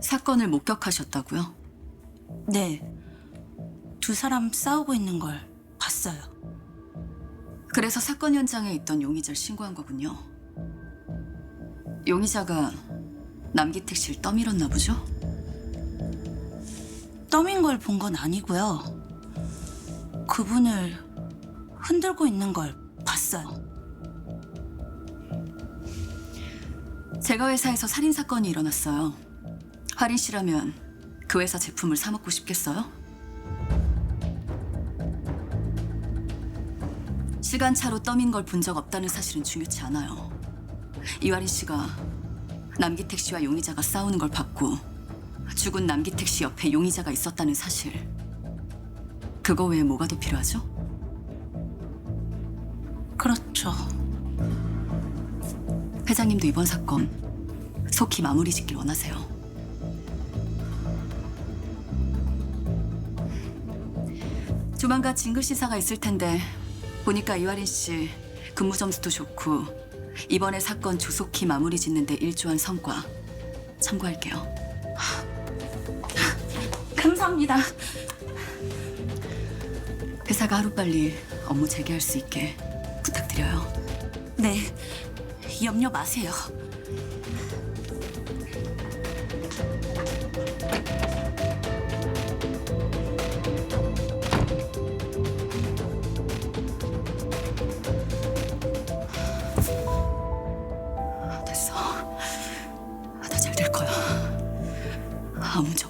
사건을 목격하셨다고요? 네. 두 사람 싸우고 있는 걸 봤어요. 그래서 사건 현장에 있던 용의자를 신고한 거군요. 용의자가 남기택 씨를 떠밀었나 보죠? 떠민 걸 본 건 아니고요. 그분을 흔들고 있는 걸 봤어요. 제가 회사에서 살인 사건이 일어났어요. 화린 씨라면 그 회사 제품을 사 먹고 싶겠어요? 시간 차로 떠민 걸 본 적 없다는 사실은 중요치 않아요. 이화린 씨가 남기택 씨와 용의자가 싸우는 걸 봤고 죽은 남기택 씨 옆에 용의자가 있었다는 사실. 그거 외에 뭐가 더 필요하죠? 그렇죠. 회장님도 이번 사건 속히 마무리 짓길 원하세요. 조만간 진급 시사가 있을 텐데 보니까 이화린 씨 근무 점수도 좋고 이번에 사건 조속히 마무리 짓는데 일조한 성과 참고할게요. 감사합니다. 회사가 하루빨리 업무 재개할 수 있게 부탁드려요. 네. 염려 마세요. 아, 됐어. 아, 다잘 될 거야. 아무 문제